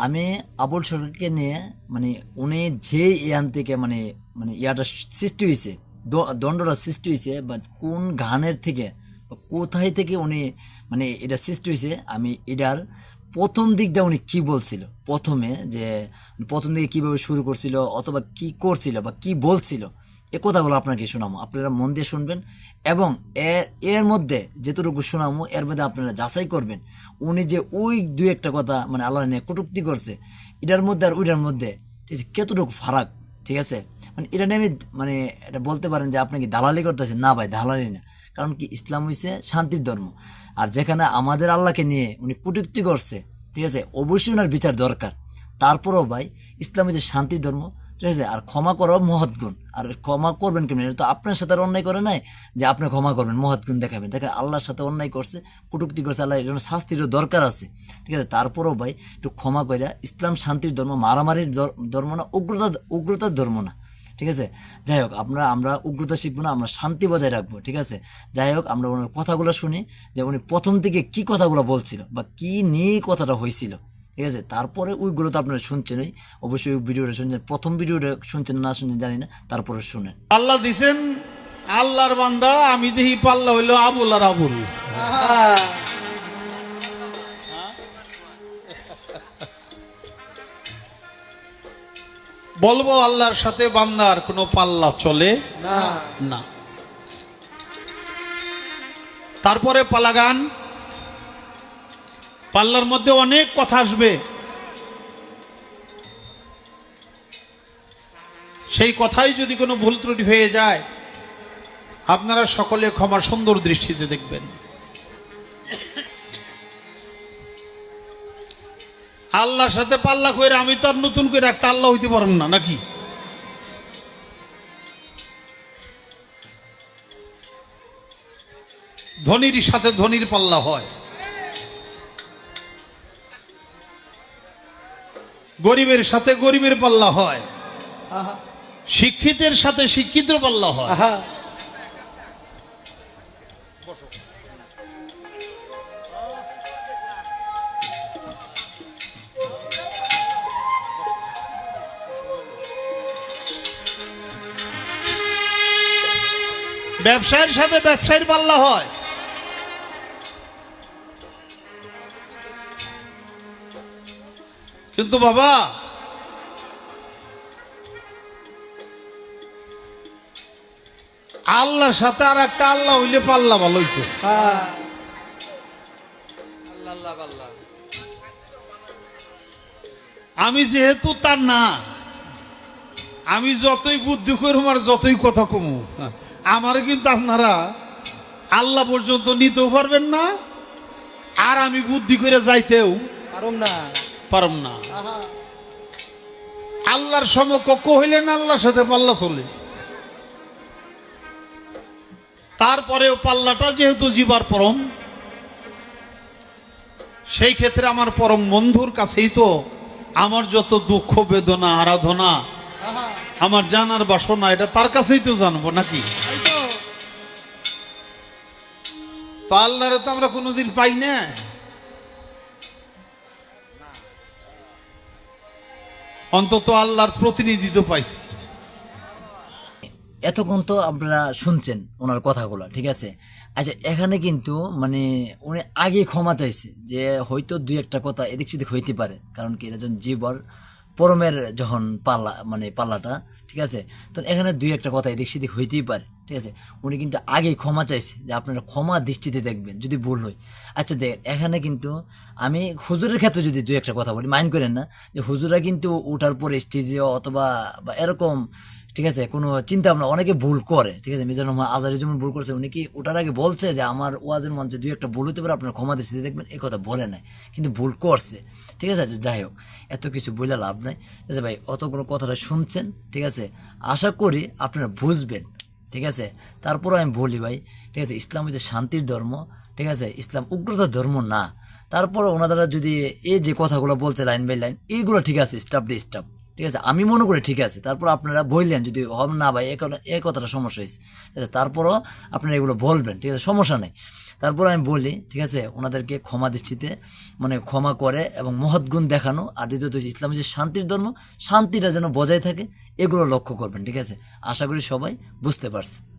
আমি আবুল সরকারকে নিয়ে মানে উনি যে ইয়ান থেকে মানে মানে ইয়াটা সৃষ্টি হয়েছে দণ্ডটা সৃষ্টি হয়েছে বা কোন গানের থেকে কোথায় থেকে উনি মানে এটা সৃষ্টি হয়েছে আমি এটার প্রথম দিক দিয়ে উনি কি বলছিল? প্রথমে যে, প্রথম দিকে কীভাবে শুরু করছিল, অথবা কি করছিল, বা কি বলছিল এ কথাগুলো আপনাকে শোনামো আপনারা মন দিয়ে শুনবেন এবং এর এর মধ্যে যেতটুকু শোনামো এর মধ্যে আপনারা যাচাই করবেন। উনি যে ওই দুই একটা কথা মানে আল্লাহ নিয়ে কটুক্তি করছে, এটার মধ্যে আর ওইটার মধ্যে কতটুকু ফারাক, ঠিক আছে? মানে এটা নিয়ে আমি মানে এটা বলতে পারেন যে আপনি কি দালালি করতেছেন? না ভাই, দালালি না। কারণ কি, ইসলাম হইছে শান্তির ধর্ম। আর যেখানে আমাদের আল্লাহকে নিয়ে উনি কটুক্তি করছে, ঠিক আছে? অবশ্যই ওনার বিচার দরকার। তারপরেও ভাই, ইসলাম হচ্ছে শান্তির ধর্ম। ঠিক আছে? আর ক্ষমা করাও মহৎ গুণ আর ক্ষমা করবেন কেমন? এটা তো আপনার সাথে আর অন্যায় করে নাই যে আপনি ক্ষমা করবেন মহৎ গুণ দেখাবেন। দেখে আল্লাহর সাথে অন্যায় করছে, কটুক্তি করছে আল্লাহ এর শাস্তিরও দরকার আছে। ঠিক আছে? তারপরেও ভাই, একটু ক্ষমা করে ইসলাম শান্তির ধর্ম মারামারির ধর্ম না, উগ্রতা, উগ্রতার ধর্ম না। ঠিক আছে? যাই হোক, আমরা আমরা উগ্রতা শিখব না, আমরা শান্তি বজায় রাখব, ঠিক আছে? যাই হোক, আমরা ওনার কথাগুলো শুনি, যে উনি প্রথম থেকে কি কথাগুলো বলছিল বা কি নিয়ে কথাটা হয়েছিল ঠিক আছে? তারপরে ওইগুলো তো আপনারা শুনছেনই অবশ্যই ওই ভিডিওটা শুনছেন। প্রথম ভিডিওটা শুনছেন না শুনছেন জানি না তারপরে শুনেন। আল্লাহ দিছেন আল্লাহর বান্দা আমি দেখি পাল্লা হইল আবুল আর আবুল। বলব আল্লাহর সাথে বান্দার কোনো পাল্লা চলে না। তারপরে পালাগান। পাল্লার মধ্যে অনেক কথা আসবে। সেই কথাই যদি কোনো ভুল ত্রুটি হয়ে যায়, আপনারা সকলে ক্ষমা সুন্দর দৃষ্টিতে দেখবেন। আল্লাহর সাথে পাল্লা করে আমি তো আর নতুন করে একটা আল্লাহ হইতে পারেন না, নাকি? ধনির সাথে ধনির পাল্লা হয়। গরিবের সাথে গরিবের পাল্লা হয়। শিক্ষিতের সাথে শিক্ষিত পাল্লা হয়। ব্যবসায়ের সাথে ব্যবসায়ীর পাল্লা হয়। কিন্তু বাবা, আল্লাহর সাথে আর একটা আল্লাহ হইলে পাল্লা ভালো হইতো। আমি যেহেতু তার না, আমি যতই বুদ্ধি করুম আর যতই কথা কমু, আমার কিন্তু আপনারা আল্লাহ পর্যন্ত নিতেও পারবেন না, আর আমি বুদ্ধি করে যাইতেও পারুম না। পারম না। আল্লাহর সমকক্ষ হইলেন আল্লাহর সাথে পাল্লা চলে। তারপরেও পাল্লাটা যেহেতু জীবার পরম, সেই ক্ষেত্রে আমার পরম বন্ধুর কাছেই তো আমার যত দুঃখ, বেদনা, আরাধনা, আমার জানার বাসনা, এটা তার কাছেই তো জানব নাকি? তো আল্লাহরে তো আমরা কোনোদিন পাই না। অন্তত আল্লাহর প্রতিনিধিত্ব পাইছি। এতক্ষণ তো আপনারা শুনছেন ওনার কথাগুলো, ঠিক আছে? আচ্ছা এখানে কিন্তু মানে উনি আগে ক্ষমা চাইছে যে হয়তো দুই একটা কথা এদিক সেদিক হইতে পারে, কারণ কি যখন জীবর পরমের যখন পাল্লা মানে পাল্লাটা, ঠিক আছে? তো এখানে দুই একটা কথা এদিক সেদিক হইতেই পারে। ঠিক আছে? উনি কিন্তু আগেই ক্ষমা চাইছে যে আপনারা ক্ষমা দৃষ্টিতে দেখবেন যদি ভুল হয়। আচ্ছা দেখ এখানে কিন্তু আমি হুজুরের ক্ষেত্রে যদি দু একটা কথা বলি মাইন্ড করেন না যে হুজুরা কিন্তু ওঠার পরে স্টেজে অথবা বা এরকম ঠিক আছে কোনো চিন্তা ভাবনা অনেকে ভুল করে ঠিক আছে? মিজানুর রহমান আজারি যেমন ভুল করছে উনি কি ওটার আগে বলছে যে আমার ওয়াজের মঞ্চে দুই একটা ভুল হতে পারে আপনার ক্ষমা দৃষ্টিতে দেখবেন? এই কথা বলে নাই কিন্তু ভুল করছে ঠিক আছে? আচ্ছা, যাই হোক এত কিছু বলে লাভ নাই। ঠিক আছে ভাই অতগুলো কথাটা শুনছেন? ঠিক আছে? আশা করি আপনারা বুঝবেন। ঠিক আছে? তারপরও আমি বলি ভাই, ঠিক আছে, ইসলাম হচ্ছে শান্তির ধর্ম, ঠিক আছে? ইসলাম উগ্রতার ধর্ম না। তারপরে ওনারা যদি এই যে কথাগুলো বলছে লাইন বাই লাইন, এইগুলো ঠিক আছে, স্টাফ ডে স্টাফ। ঠিক আছে? আমি মনে করি ঠিক আছে। তারপর আপনারা বললেন, যদি হবে না ভাই এ কথাটা সমস্যা হয়েছে। ঠিক আছে? তারপরও আপনারা এগুলো বলবেন, ঠিক আছে? সমস্যা নেই। তারপর আমি বলি, ঠিক আছে, ওনাদেরকে ক্ষমা দৃষ্টিতে মানে ক্ষমা করে এবং মহৎ গুণ দেখানো, আর দ্বিতীয়ত ইসলামের ইসলাম যে শান্তির ধর্ম, শান্তিটা যেন বজায় থাকে, এগুলো লক্ষ্য করবেন, ঠিক আছে? আশা করি সবাই বুঝতে পারছে।